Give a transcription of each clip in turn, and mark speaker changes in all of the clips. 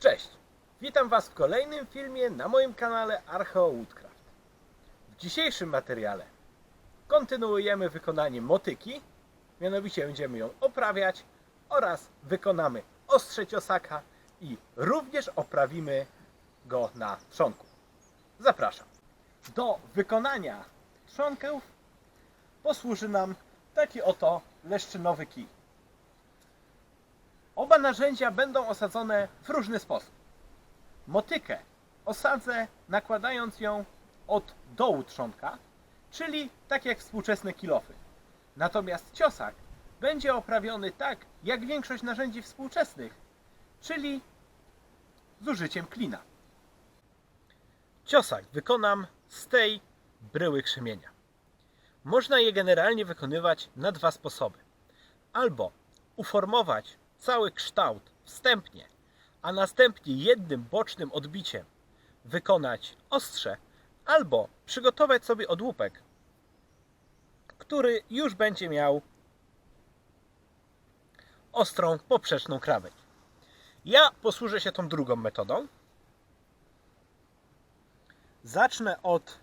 Speaker 1: Cześć! Witam Was w kolejnym filmie na moim kanale Archeo Woodcraft. W dzisiejszym materiale kontynuujemy wykonanie motyki, mianowicie będziemy ją oprawiać oraz wykonamy ostrze ciosaka i również oprawimy go na trzonku. Zapraszam. Do wykonania trzonków posłuży nam taki oto leszczynowy kij. Oba narzędzia będą osadzone w różny sposób. Motykę osadzę nakładając ją od dołu trzonka, czyli tak jak współczesne kilofy. Natomiast ciosak będzie oprawiony tak jak większość narzędzi współczesnych, czyli z użyciem klina. Ciosak wykonam z tej bryły krzemienia. Można je generalnie wykonywać na dwa sposoby. Albo uformować cały kształt wstępnie, a następnie jednym bocznym odbiciem wykonać ostrze, albo przygotować sobie odłupek, który już będzie miał ostrą poprzeczną krawędź. Ja posłużę się tą drugą metodą. Zacznę od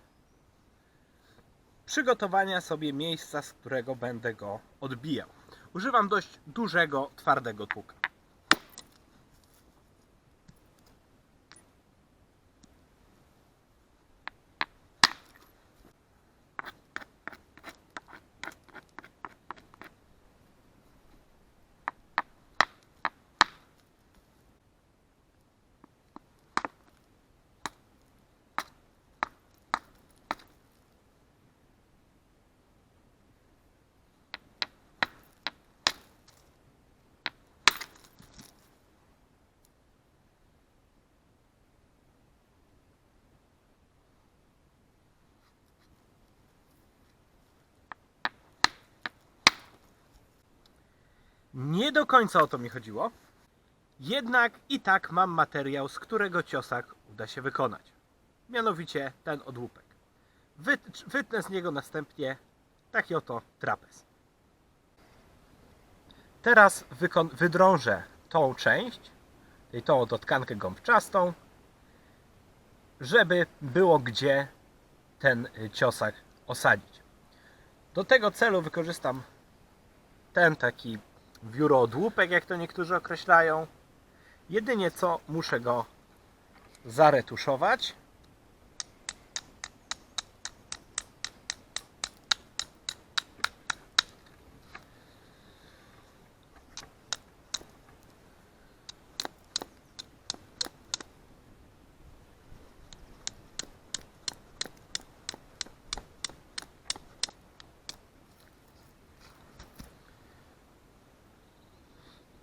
Speaker 1: przygotowania sobie miejsca, z którego będę go odbijał. Używam dość dużego, twardego tłuka. Nie do końca o to mi chodziło. Jednak i tak mam materiał, z którego ciosak uda się wykonać. Mianowicie ten odłupek. Wyt- Wytnę z niego następnie taki oto trapez. Teraz wydrążę tą część, czyli tą oto tkankę gąbczastą, żeby było gdzie ten y, ciosak osadzić. Do tego celu wykorzystam ten taki wióroodłupek, jak to niektórzy określają. Jedynie co muszę go zaretuszować.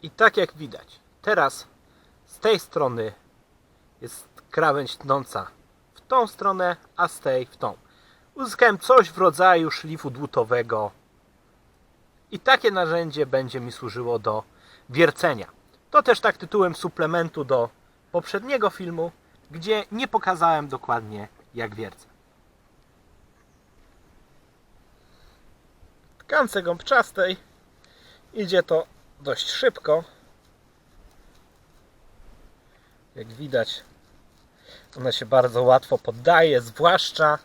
Speaker 1: I tak jak widać, teraz z tej strony jest krawędź tnąca w tą stronę, a z tej w tą. Uzyskałem coś w rodzaju szlifu dłutowego i takie narzędzie będzie mi służyło do wiercenia. To też tak tytułem suplementu do poprzedniego filmu, gdzie nie pokazałem dokładnie jak wiercę. Tkance gąbczastej idzie to dość szybko. Jak widać, ona się bardzo łatwo poddaje, zwłaszcza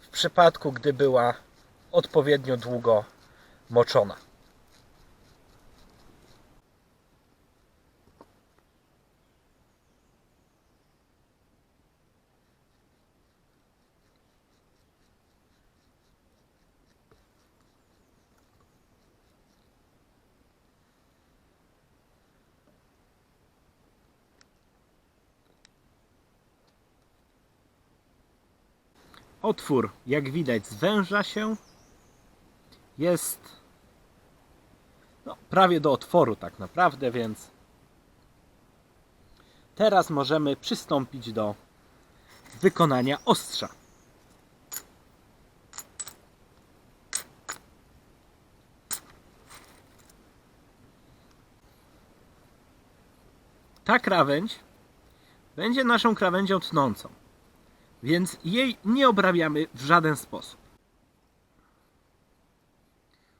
Speaker 1: w przypadku, gdy była odpowiednio długo moczona. Otwór, jak widać, zwęża się. Jest no, prawie do otworu, tak naprawdę, więc teraz możemy przystąpić do wykonania ostrza. Ta krawędź będzie naszą krawędzią tnącą więc jej nie obrabiamy w żaden sposób.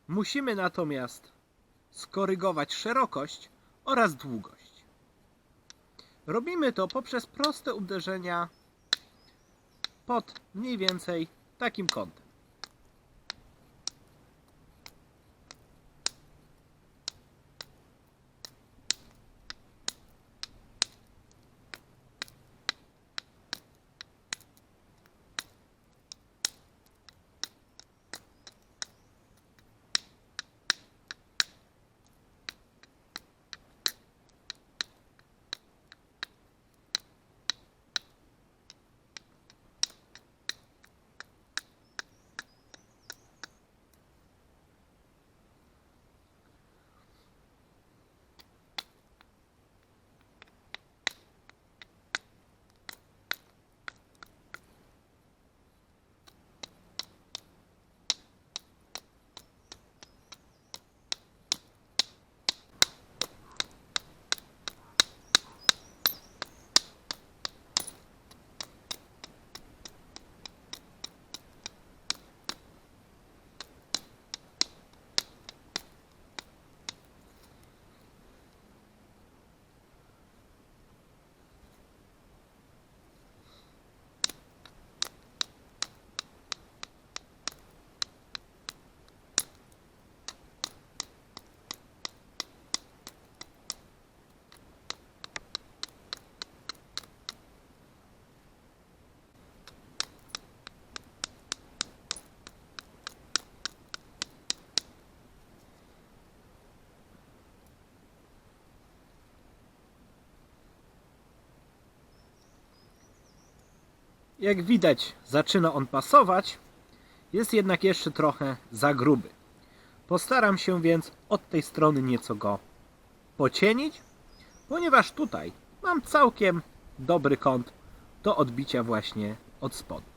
Speaker 1: Musimy natomiast skorygować szerokość oraz długość. Robimy to poprzez proste uderzenia pod mniej więcej takim kątem. Jak widać, zaczyna on pasować, jest jednak jeszcze trochę za gruby. Postaram się więc od tej strony nieco go pocienić, ponieważ tutaj mam całkiem dobry kąt do odbicia właśnie od spodu.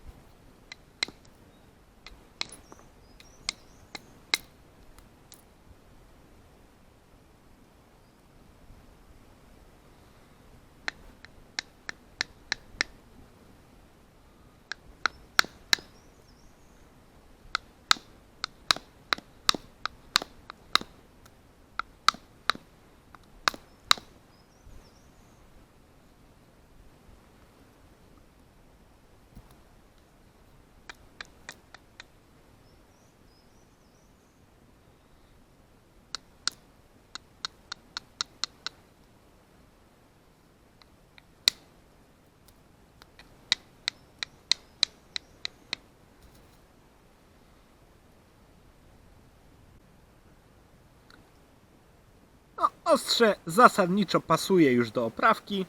Speaker 1: No, ostrze zasadniczo pasuje już do oprawki.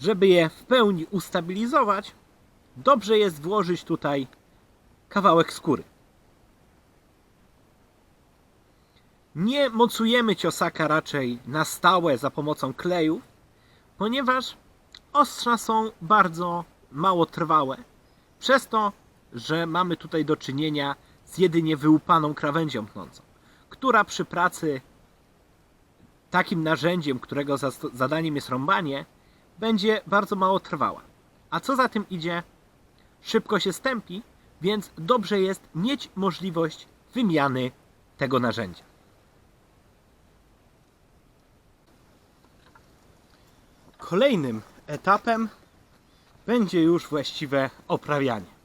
Speaker 1: Żeby je w pełni ustabilizować, dobrze jest włożyć tutaj kawałek skóry. Nie mocujemy ciosaka raczej na stałe za pomocą kleju, ponieważ ostrza są bardzo mało trwałe. Przez to, że mamy tutaj do czynienia z jedynie wyłupaną krawędzią tnącą, która przy pracy takim narzędziem, którego zadaniem jest rąbanie, będzie bardzo mało trwała. A co za tym idzie, szybko się stępi, więc dobrze jest mieć możliwość wymiany tego narzędzia. Kolejnym etapem będzie już właściwe oprawianie.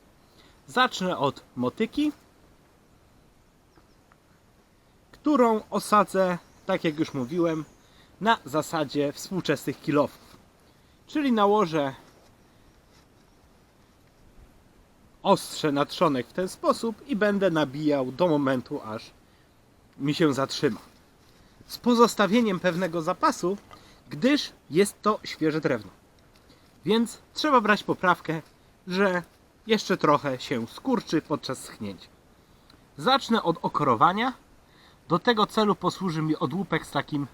Speaker 1: Zacznę od motyki, którą osadzę, tak jak już mówiłem, na zasadzie współczesnych kilofów. Czyli nałożę ostrze na trzonek w ten sposób i będę nabijał do momentu, aż mi się zatrzyma. Z pozostawieniem pewnego zapasu, gdyż jest to świeże drewno. Więc trzeba brać poprawkę, że jeszcze trochę się skurczy podczas schnięcia. Zacznę od okorowania. Do tego celu posłuży mi odłupek z takim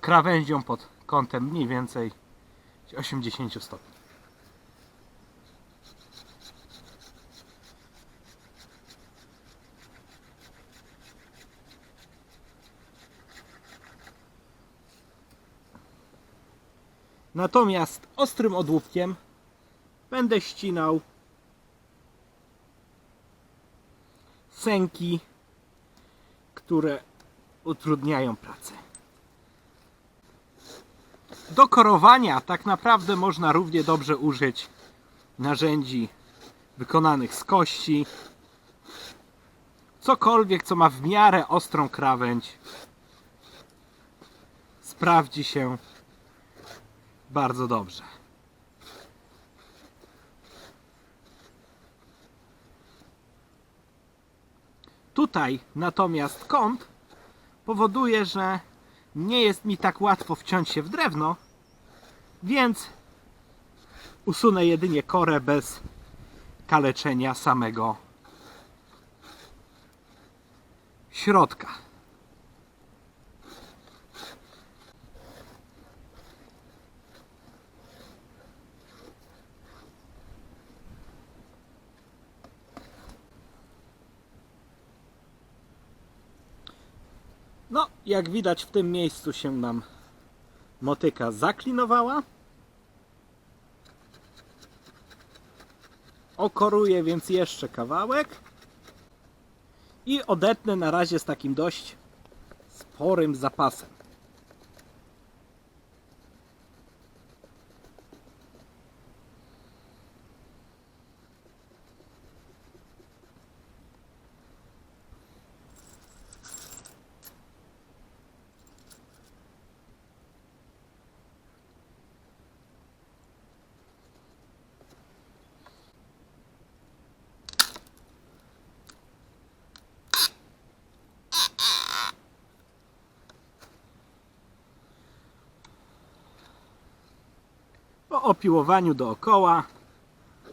Speaker 1: krawędzią pod kątem mniej więcej 80 stopni. Natomiast ostrym odłupkiem będę ścinał sęki które utrudniają pracę. Do korowania tak naprawdę można równie dobrze użyć narzędzi wykonanych z kości. Cokolwiek, co ma w miarę ostrą krawędź, sprawdzi się bardzo dobrze. Tutaj natomiast kąt powoduje, że nie jest mi tak łatwo wciąć się w drewno, więc usunę jedynie korę bez kaleczenia samego środka. No, jak widać w tym miejscu się nam motyka zaklinowała. Okoruję więc jeszcze kawałek i odetnę na razie z takim dość sporym zapasem. Po opiłowaniu dookoła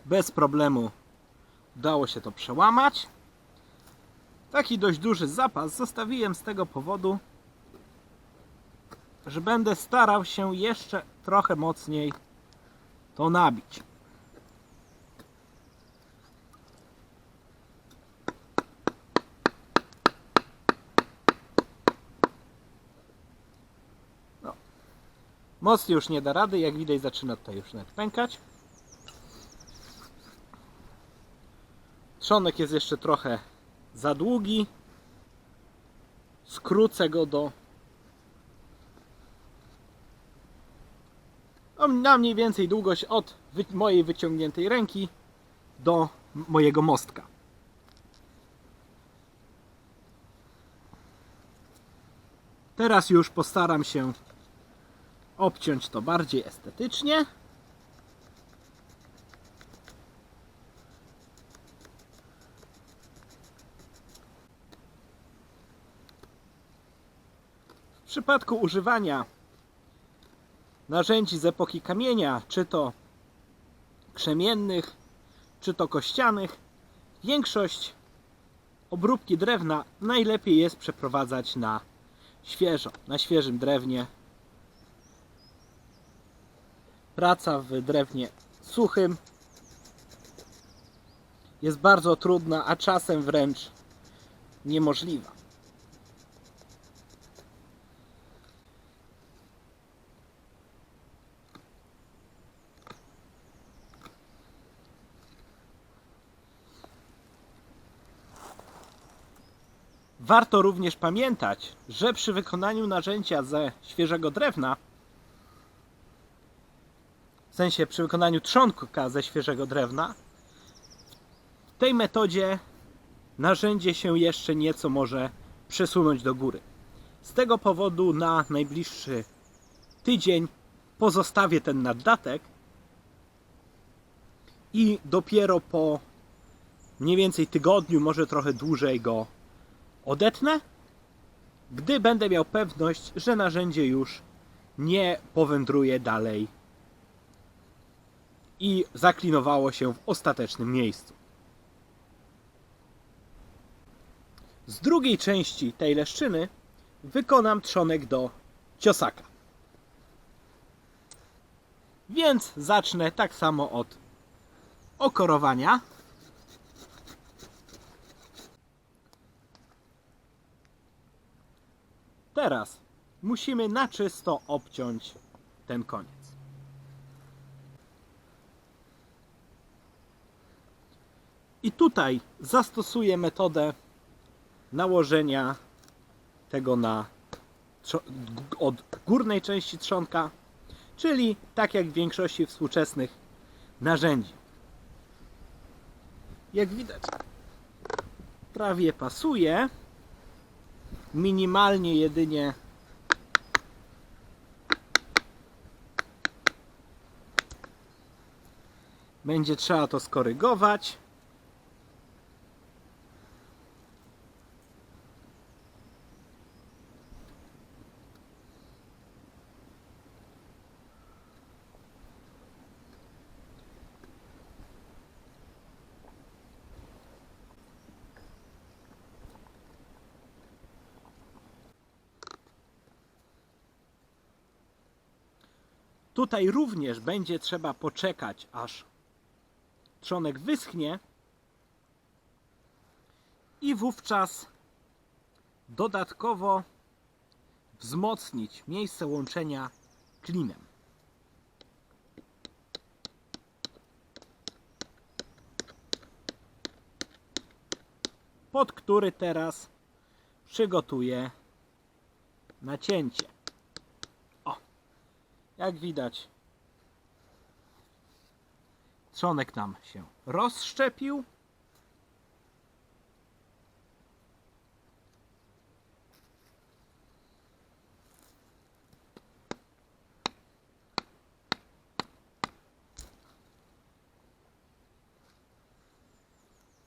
Speaker 1: bez problemu udało się to przełamać. Taki dość duży zapas zostawiłem z tego powodu, że będę starał się jeszcze trochę mocniej to nabić. Mocniej już nie da rady, jak widać zaczyna tutaj już nawet pękać. Trzonek jest jeszcze trochę za długi. Skrócę go do no, na mniej więcej długość od wy mojej wyciągniętej ręki do mojego mostka. Teraz już postaram się obciąć to bardziej estetycznie. W przypadku używania narzędzi z epoki kamienia, czy to krzemiennych, czy to kościanych, większość obróbki drewna najlepiej jest przeprowadzać na świeżo, na świeżym drewnie. Praca w drewnie suchym jest bardzo trudna, a czasem wręcz niemożliwa. Warto również pamiętać, że przy wykonaniu narzędzia ze świeżego drewna, sensie przy wykonaniu trzonka ze świeżego drewna, w tej metodzie narzędzie się jeszcze nieco może przesunąć do góry. Z tego powodu na najbliższy tydzień pozostawię ten naddatek i dopiero po mniej więcej tygodniu, może trochę dłużej go odetnę, gdy będę miał pewność, że narzędzie już nie powędruje dalej i zaklinowało się w ostatecznym miejscu. Z drugiej części tej leszczyny wykonam trzonek do ciosaka. Więc zacznę tak samo od okorowania. Teraz musimy na czysto obciąć ten koniec. I tutaj zastosuję metodę nałożenia tego na od górnej części trzonka, czyli tak jak w większości współczesnych narzędzi. Jak widać, prawie pasuje. Minimalnie jedynie będzie trzeba to skorygować. Tutaj również będzie trzeba poczekać, aż trzonek wyschnie i wówczas dodatkowo wzmocnić miejsce łączenia klinem. Pod który teraz przygotuję nacięcie. Jak widać, trzonek nam się rozszczepił.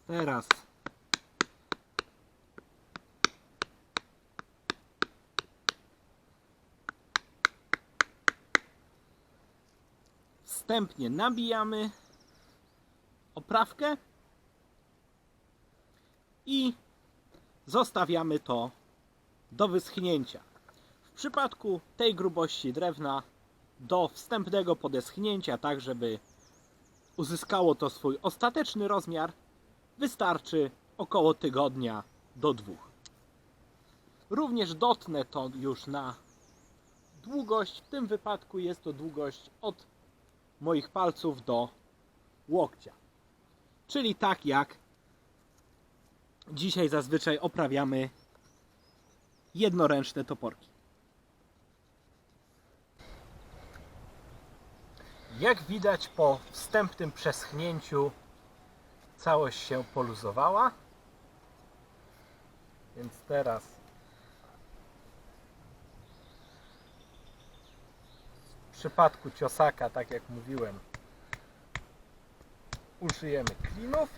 Speaker 1: Teraz wstępnie nabijamy oprawkę i zostawiamy to do wyschnięcia. W przypadku tej grubości drewna do wstępnego podeschnięcia, tak żeby uzyskało to swój ostateczny rozmiar, wystarczy około tygodnia do dwóch. Również dotnę to już na długość. W tym wypadku jest to długość od moich palców do łokcia. Czyli tak jak dzisiaj zazwyczaj oprawiamy jednoręczne toporki. Jak widać po wstępnym przeschnięciu całość się poluzowała. Więc teraz w przypadku ciosaka, tak jak mówiłem, użyjemy klinów.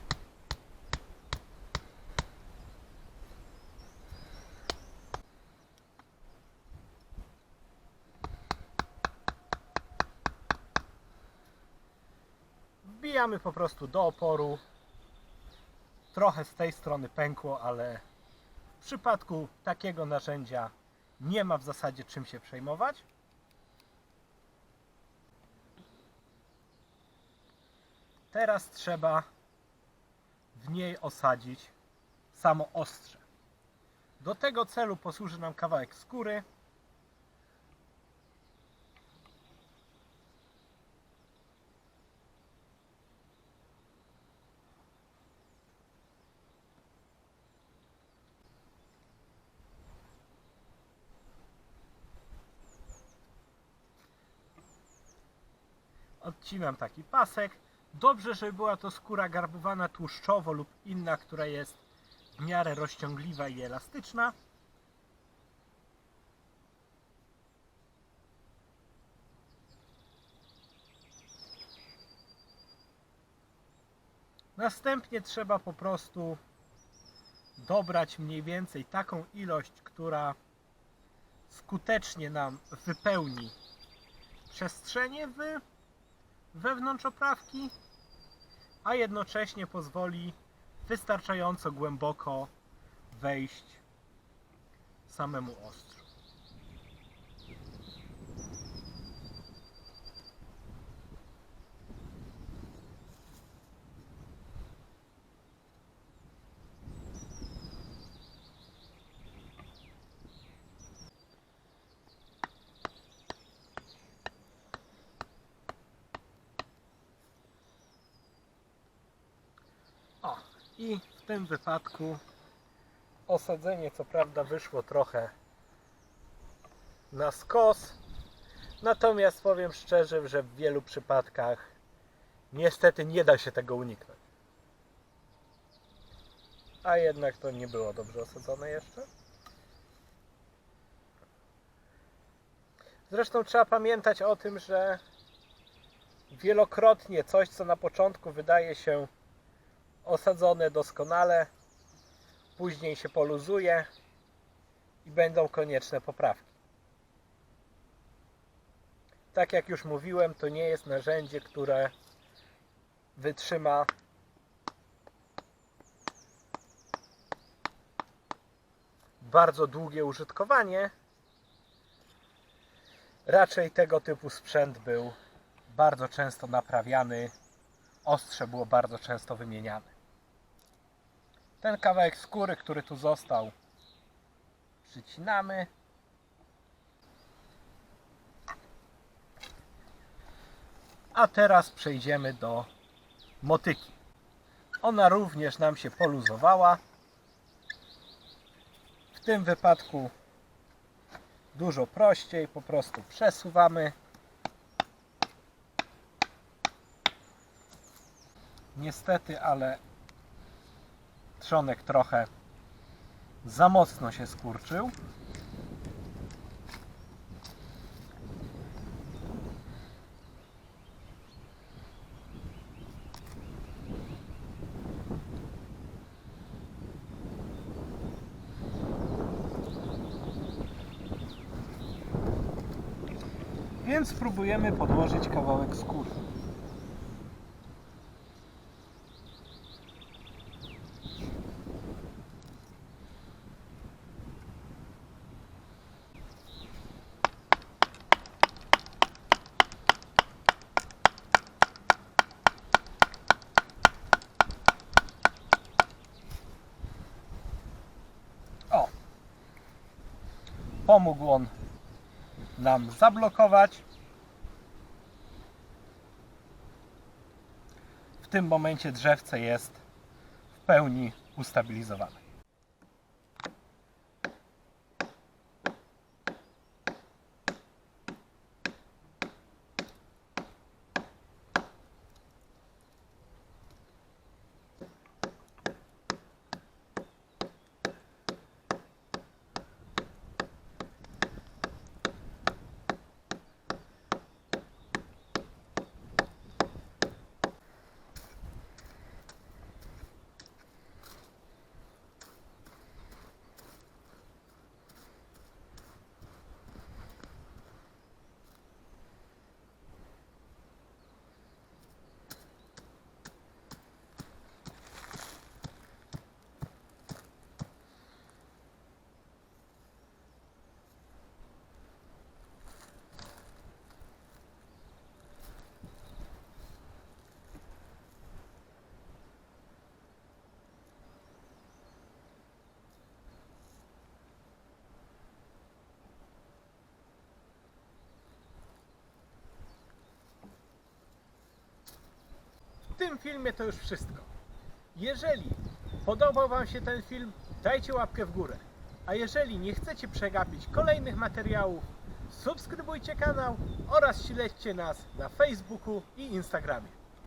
Speaker 1: Wbijamy po prostu do oporu. Trochę z tej strony pękło, ale w przypadku takiego narzędzia nie ma w zasadzie czym się przejmować. Teraz trzeba w niej osadzić samo ostrze. Do tego celu posłuży nam kawałek skóry. Odcinam taki pasek. Dobrze, żeby była to skóra garbowana tłuszczowo lub inna, która jest w miarę rozciągliwa i elastyczna. Następnie trzeba po prostu dobrać mniej więcej taką ilość, która skutecznie nam wypełni przestrzenie w wewnątrz oprawki, a jednocześnie pozwoli wystarczająco głęboko wejść samemu ostrzu. O, i w tym wypadku Osadzenie co prawda wyszło trochę na skos, natomiast powiem szczerze, że w wielu przypadkach niestety nie da się tego uniknąć. A jednak to nie było dobrze osadzone jeszcze. Zresztą trzeba pamiętać o tym, że wielokrotnie coś, co na początku wydaje się osadzone doskonale, później się poluzuje i będą konieczne poprawki. Tak jak już mówiłem, to nie jest narzędzie, które wytrzyma bardzo długie użytkowanie. Raczej tego typu sprzęt był bardzo często naprawiany, ostrze było bardzo często wymieniane. Ten kawałek skóry, który tu został, przycinamy. A teraz przejdziemy do motyki. Ona również nam się poluzowała. W tym wypadku dużo prościej, po prostu przesuwamy. Niestety, ale trzonek trochę za mocno się skurczył. Więc spróbujemy podłożyć kawałek skóry. O! Pomógł on nam zablokować. W tym momencie drzewce jest w pełni ustabilizowane. Tym filmie to już wszystko. Jeżeli podobał Wam się ten film, dajcie łapkę w górę. A jeżeli nie chcecie przegapić kolejnych materiałów, subskrybujcie kanał oraz śledźcie nas na Facebooku i Instagramie.